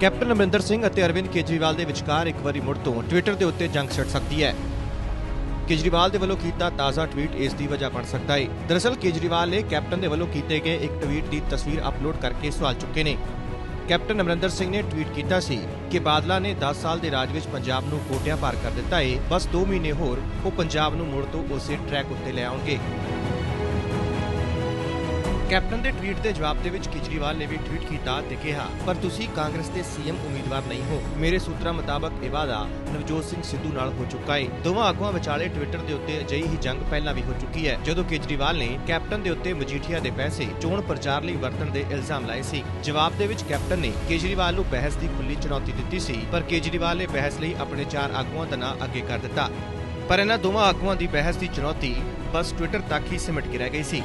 Captain Amarinder Singh ਅਤੇ ਅਰਵਿੰਦ ਕੇਜਰੀਵਾਲ ਦੇ ਵਿਚਕਾਰ ਇੱਕ ਵਾਰੀ ਮੁੜ ਤੋਂ ਟਵਿੱਟਰ ਦੇ ਉੱਤੇ ਜੰਗ ਛਿੜ ਸਕਦੀ ਹੈ। ਕੇਜਰੀਵਾਲ ਦੇ ਵੱਲੋਂ ਕੀਤਾ ਤਾਜ਼ਾ ਟਵੀਟ ਇਸ ਦੀ ਵਜ੍ਹਾ ਬਣ ਸਕਦਾ ਹੈ ਦਰਅਸਲ, ਕੇਜਰੀਵਾਲ ਨੇ ਕੈਪਟਨ ਦੇ ਵੱਲੋਂ ਕੀਤੇ ਗਏ ਇੱਕ ਟਵੀਟ ਦੀ ਤਸਵੀਰ ਅਪਲੋਡ ਕਰਕੇ ਸਵਾਲ ਚੁੱਕੇ ਨੇ। ਕੈਪਟਨ ਅਮਰਿੰਦਰ ਸਿੰਘ ਨੇ ਟਵੀਟ ਕੀਤਾ ਸੀ ਕਿ ਬਾਦਲਾਂ ਨੇ 10 ਸਾਲ ਦੇ ਰਾਜ ਵਿੱਚ ਪੰਜਾਬ ਨੂੰ ਕੋਟਿਆਂ ਪਾਰ ਕਰ ਦਿੱਤਾ ਏ। ਬਸ 2 ਮਹੀਨੇ ਹੋਰ ਉਹ ਪੰਜਾਬ ਨੂੰ ਮੁੜ ਤੋਂ ਉਸੇ ਟਰੈਕ ਉੱਤੇ ਲੈ ਆਉਣਗੇ। ਕੈਪਟਨ ਦੇ ਟਵੀਟ ਦੇ ਜਵਾਬ ਦੇ ਵਿੱਚ ਕੇਜਰੀਵਾਲ ਨੇ ਵੀ ਟਵੀਟ ਕੀਤਾ ਤੇ ਕਿਹਾ, ਪਰ ਤੁਸੀਂ ਕਾਂਗਰਸ ਦੇ ਸੀਐਮ ਉਮੀਦਵਾਰ ਨਹੀਂ ਹੋ। ਮੇਰੇ ਸੂਤਰਾਂ ਮੁਤਾਬਕ ਇਹ ਵਾਅਦਾ ਨਵਜੋਤ ਸਿੰਘ ਸਿੱਧੂ ਨਾਲ ਹੋ ਚੁੱਕਾ ਹੈ ਦੋਵਾਂ ਆਗੂਆਂ ਵਿਚਾਲੇ ਟਵਿੱਟਰ ਦੇ ਉੱਤੇ ਅਜਿਹੀ ਹੀ ਜੰਗ ਪਹਿਲਾਂ ਵੀ ਹੋ ਚੁੱਕੀ ਹੈ, ਜਦੋਂ ਕੇਜਰੀਵਾਲ ਨੇ ਕੈਪਟਨ ਦੇ ਉੱਤੇ ਮਜੀਠੀਆ ਦੇ ਪੈਸੇ ਚੋਣ ਪ੍ਰਚਾਰ ਲਈ ਵਰਤਣ ਦੇ ਇਲਜ਼ਾਮ ਲਾਏ ਸੀ। ਜਵਾਬ ਦੇ ਵਿੱਚ ਕੈਪਟਨ ਨੇ ਕੇਜਰੀਵਾਲ ਨੂੰ ਬਹਿਸ ਦੀ ਖੁੱਲੀ ਚੁਣੌਤੀ ਦਿੱਤੀ ਸੀ, ਪਰ ਕੇਜਰੀਵਾਲ ਨੇ ਬਹਿਸ ਲਈ ਆਪਣੇ ਚਾਰ ਆਗੂਆਂ ਦਾ ਨਾਂ ਅੱਗੇ ਕਰ ਦਿੱਤਾ। ਪਰ ਇਹਨਾਂ ਦੋਵਾਂ ਆਗੂਆਂ ਦੀ ਬਹਿਸ ਦੀ ਚੁਣੌਤੀ ਬਸ ਟਵਿੱਟਰ ਤੱਕ ਹੀ ਸਿਮਟ ਕੇ ਰਹਿ ਗਈ ਸੀ।